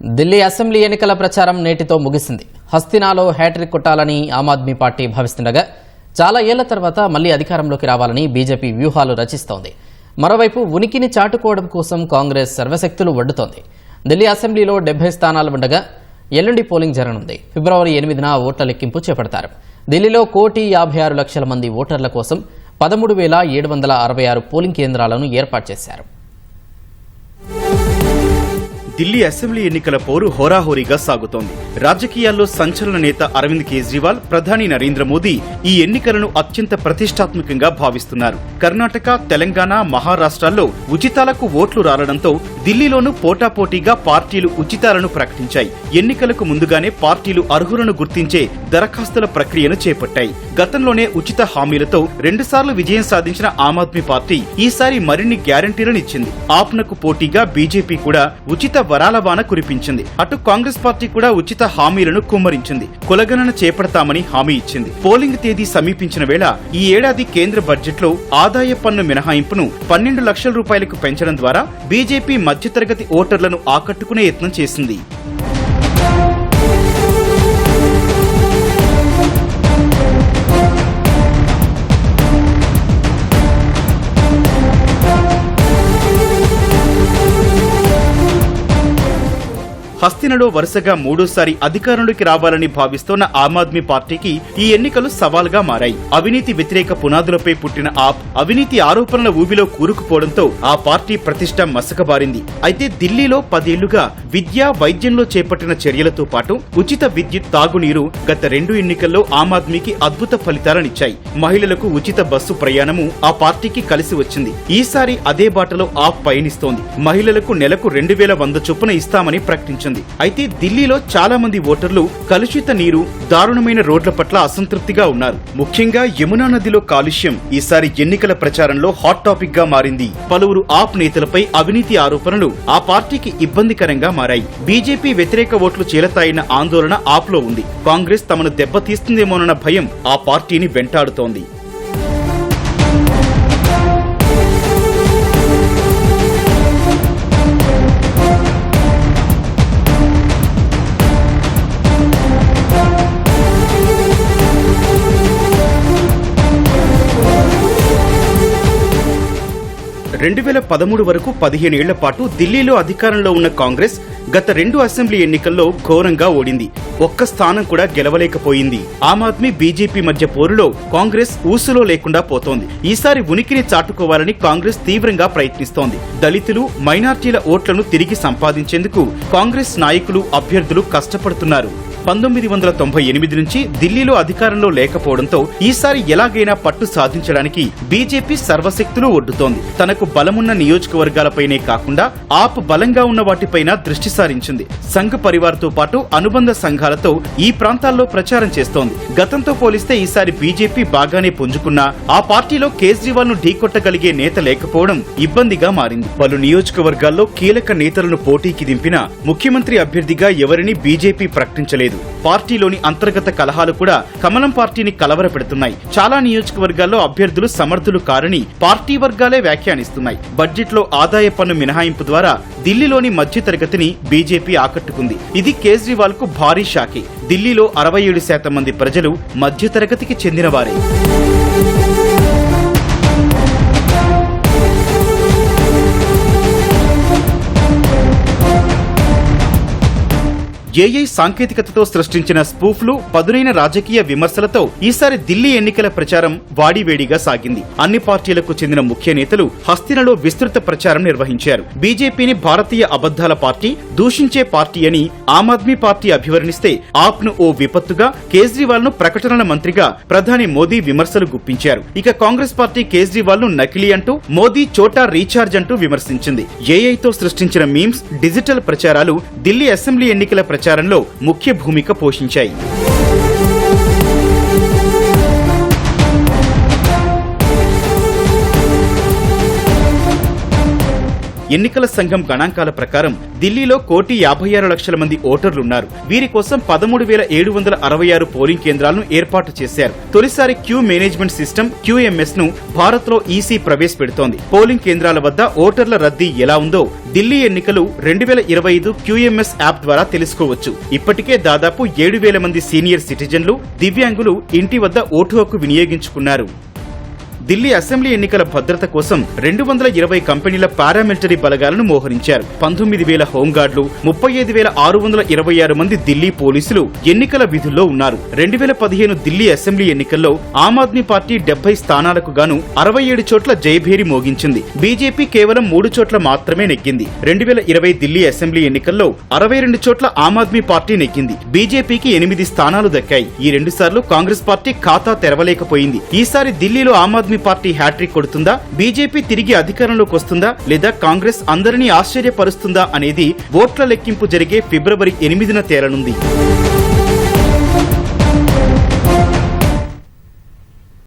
Delhi assembly ఎన్నికల ప్రచారం నేటితో ముగిసింది. హస్తినాలో హ్యాట్రిక్ కొట్టాలని ఆమ్ ఆద్మీ పార్టీ భావిస్తుండగా చాలా ఏళ్ళ తర్వాత మళ్ళీ అధికారంలోకి రావాలని బీజేపీ వ్యూహాలు రచిస్తోంది. మరోవైపు ఉనికిని చాటుకోవడం కోసం కాంగ్రెస్ సర్వశక్తులు వడ్డుతోంది. ఢిల్లీ అసెంబ్లీలో డెబ్బై స్థానాలు ఉండగా ఎల్లుండి పోలింగ్ జరగనుంది. ఫిబ్రవరి ఎనిమిదిన ఓట్ల లెక్కింపు చేపడతారు. ఢిల్లీలో కోటి యాభై ఆరు లక్షల మంది ఓటర్ల కోసం పదమూడు వేల ఏడు వందల అరవై ఆరు పోలింగ్ కేంద్రాలను ఏర్పాటు చేశారు. ఢిల్లీ అసెంబ్లీ ఎన్నికల పోరు హోరాహోరీగా సాగుతోంది. రాజకీయాల్లో సంచలన నేత అరవింద్ కేజ్రీవాల్ ప్రధాని నరేంద్ర మోదీ ఈ ఎన్నికలను అత్యంత ప్రతిష్టాత్మకంగా భావిస్తున్నారు. కర్ణాటక తెలంగాణ మహారాష్ట్రాల్లో ఉచితాలకు ఓట్లు రాలడంతో ఢిల్లీలోనూ పోటాపోటీగా పార్టీలు ఉచితాలను ప్రకటించాయి. ఎన్నికలకు ముందుగానే పార్టీలు అర్హులను గుర్తించే దరఖాస్తుల ప్రక్రియను చేపట్టాయి. గతంలోనే ఉచిత హామీలతో రెండుసార్లు విజయం సాధించిన ఆమ్ ఆద్మీ పార్టీ ఈసారి మరిన్ని గ్యారంటీలను ఇచ్చింది. ఆప్నకు పోటీగా బీజేపీ కూడా ఉచిత వరాల వాన కురిపించింది. అటు కాంగ్రెస్ పార్టీ కూడా ఉచిత హామీలను కుమ్మరించింది. కులగణన చేపడతామని హామీ ఇచ్చింది. పోలింగ్ తేదీ సమీపించిన వేళ ఈ ఏడాది కేంద్ర బడ్జెట్లో ఆదాయ పన్ను మినహాయింపును పన్నెండు లక్షల రూపాయలకు పెంచడం ద్వారా బీజేపీ మధ్యతరగతి ఓటర్లను ఆకట్టుకునే యత్నం చేసింది. హస్తినలో వరుసగా మూడోసారి అధికారంలోకి రావాలని భావిస్తోన్న ఆమ్ ఆద్మీ పార్టీకి ఈ ఎన్నికలు సవాల్గా మారాయి. అవినీతి వ్యతిరేక పునాదులపై పుట్టిన ఆప్ అవినీతి ఆరోపణల ఊబిలో కూరుకుపోవడంతో ఆ పార్టీ ప్రతిష్ట మసకబారింది. అయితే ఢిల్లీలో పదేళ్ళుగా విద్య వైద్యంలో చేపట్టిన చర్యలతో పాటు ఉచిత విద్యుత్ తాగునీరు గత రెండు ఎన్నికల్లో ఆమ్ ఆద్మీకి అద్భుత ఫలితాలనిచ్చాయి. మహిళలకు ఉచిత బస్సు ప్రయాణము ఆ పార్టీకి కలిసి వచ్చింది. ఈసారి అదే బాటలో ఆప్ పయనిస్తోంది. మహిళలకు నెలకు రెండు వేల వంద చొప్పున ఇస్తామని ప్రకటించింది. అయితే ఢిల్లీలో చాలా మంది ఓటర్లు కలుషిత నీరు దారుణమైన రోడ్ల పట్ల అసంతృప్తిగా ఉన్నారు. ముఖ్యంగా యమునా నదిలో కాలుష్యం ఈసారి ఎన్నికల ప్రచారంలో హాట్ టాపిక్గా మారింది. పలువురు ఆప్ నేతలపై అవినీతి ఆరోపణలు ఆ పార్టీకి ఇబ్బందికరంగా మారాయి. బీజేపీ వ్యతిరేక ఓట్లు చేలతాయిన ఆందోళన ఆప్లో ఉంది. కాంగ్రెస్ తమను దెబ్బతీస్తుందేమోనన్న భయం ఆ పార్టీని వెంటాడుతోంది. రెండు వేల పదమూడు వరకు పదిహేను ఏళ్ళ పాటు ఢిల్లీలో అధికారంలో ఉన్న కాంగ్రెస్ గత రెండు అసెంబ్లీ ఎన్నికల్లో ఘోరంగా ఓడింది. ఒక్క స్థానం కూడా గెలవలేకపోయింది. ఆమ్ ఆద్మీ బీజేపీ మధ్య పోరులో కాంగ్రెస్ ఊసులో లేకుండా పోతోంది. ఈసారి ఉనికిని చాటుకోవాలని కాంగ్రెస్ తీవ్రంగా ప్రయత్నిస్తోంది. దళితులు మైనార్టీల ఓట్లను తిరిగి సంపాదించేందుకు కాంగ్రెస్ నాయకులు అభ్యర్థులు కష్టపడుతున్నారు. పంతొమ్మిది వందల తొంభై ఎనిమిది నుంచి ఢిల్లీలో అధికారంలో లేకపోవడంతో ఈసారి ఎలాగైనా పట్టు సాధించడానికి బీజేపీ సర్వశక్తులు ఒడ్డుతోంది. తనకు బలమున్న నియోజకవర్గాలపైనే కాకుండా ఆప్ బలంగా ఉన్న వాటిపైన దృష్టి సారించింది. సంఘ్ పరివార్తో పాటు అనుబంధ సంఘాలతో ఈ ప్రాంతాల్లో ప్రచారం చేస్తోంది. గతంతో పోలిస్తే ఈసారి బీజేపీ బాగానే పుంజుకున్నా ఆ పార్టీలో కేజ్రీవాల్ను ఢీకొట్టగలిగే నేత లేకపోవడం ఇబ్బందిగా మారింది. పలు నియోజకవర్గాల్లో కీలక నేతలను పోటీకి దింపిన ముఖ్యమంత్రి అభ్యర్థిగా ఎవరిని బీజేపీ ప్రకటించలేదు. పార్టీలోని అంతర్గత కలహాలు కూడా కమలం పార్టీని కలవరపెడుతున్నాయి. చాలా నియోజకవర్గాల్లో అభ్యర్థులు సమర్థులు కారని పార్టీ వర్గాలే వ్యాఖ్యానిస్తున్నాయి. బడ్జెట్లో ఆదాయ పన్ను మినహాయింపు ద్వారా ఢిల్లీలోని మధ్యతరగతిని బీజేపీ ఆకట్టుకుంది. ఇది కేజ్రీవాల్కు భారీ షాకే. ఢిల్లీలో అరవై ఏడు శాతం మంది ప్రజలు మధ్యతరగతికి చెందినవారే. ఏఐ సాంకేతికతతో సృష్టించిన స్పూఫ్లు పదునైన రాజకీయ విమర్శలతో ఈసారి ఢిల్లీ ఎన్నికల ప్రచారం వాడివేడిగా సాగింది. అన్ని పార్టీలకు చెందిన ముఖ్య నేతలు హస్తినలో విస్తృత ప్రచారం నిర్వహించారు. బీజేపీని భారతీయ అబద్దాల పార్టీ దూషించే పార్టీ అని ఆమ్ ఆద్మీ పార్టీ అభివర్ణిస్తే ఆప్ను ఓ విపత్తుగా కేజ్రీవాల్ను ప్రకటనల మంత్రిగా ప్రధాని మోదీ విమర్శలు గుప్పించారు. ఇక కాంగ్రెస్ పార్టీ కేజ్రీవాల్ను నకిలీ అంటూ మోదీ చోటా రీఛార్జ్ అంటూ విమర్శించింది. ఏఐతో సృష్టించిన మీమ్స్ డిజిటల్ ప్రచారాలు ఢిల్లీ అసెంబ్లీ ఎన్నికల ప్రచారంలో ముఖ్య భూమిక పోషించాయి. ఎన్నికల సంఘం గణాంకాల ప్రకారం ఢిల్లీలో కోటి యాభై ఆరు లక్షల మంది ఓటర్లున్నారు. వీరి కోసం పదమూడు వేల ఏడు వందల అరవై ఆరు పోలింగ్ కేంద్రాలను ఏర్పాటు చేశారు. తొలిసారి క్యూ మేనేజ్మెంట్ సిస్టమ్ క్యూఎంఎస్ను భారత్లో ఈసీ ప్రవేశపెడుతోంది. పోలింగ్ కేంద్రాల వద్ద ఓటర్ల రద్దీ ఎలా ఉందో ఢిల్లీ ఎన్నికలు రెండు వేల ఇరవై ఐదు క్యూఎంఎస్ యాప్ ద్వారా తెలుసుకోవచ్చు. ఇప్పటికే దాదాపు ఏడు వేల మంది సీనియర్ సిటిజన్లు దివ్యాంగులు ఇంటి వద్ద ఓటు హక్కు వినియోగించుకున్నారు. ఢిల్లీ అసెంబ్లీ ఎన్నికల భద్రత కోసం రెండు వందల ఇరవై కంపెనీల పారామిలిటరీ బలగాలను మోహరించారు. పంతొమ్మిది వేల హోంగార్డులు ముప్పై ఐదు వేల ఆరు వందల ఇరవై ఆరు మంది ఢిల్లీ పోలీసులు ఎన్నికల విధుల్లో ఉన్నారు. రెండు వేల పదిహేను ఢిల్లీ అసెంబ్లీ ఎన్నికల్లో ఆమ్ ఆద్మీ పార్టీ డెబ్బై స్థానాలకు గాను అరవై ఏడు చోట్ల జయభేరి మోగించింది. బీజేపీ కేవలం మూడు చోట్ల మాత్రమే నెగ్గింది. రెండు వేల ఇరవై ఢిల్లీ అసెంబ్లీ ఎన్నికల్లో అరవై రెండు చోట్ల ఆమ్ ఆద్మీ పార్టీ నెగ్గింది. బీజేపీకి ఎనిమిది స్థానాలు దక్కాయి. ఈ రెండు సార్లు కాంగ్రెస్ పార్టీ ఖాతా తెరవలేకపోయింది. ఈసారి ఢిల్లీలో ఆమ్ ఆద్మీ పార్టీ హ్యాట్రిక్ కొడుతుందా? బీజేపీ తిరిగి అధికారంలోకి వస్తుందా? లేదా కాంగ్రెస్ అందరినీ ఆశ్చర్యపరుస్తుందా అనేది ఓట్ల లెక్కింపు జరిగే ఫిబ్రవరి ఎనిమిదిన తేలనుంది.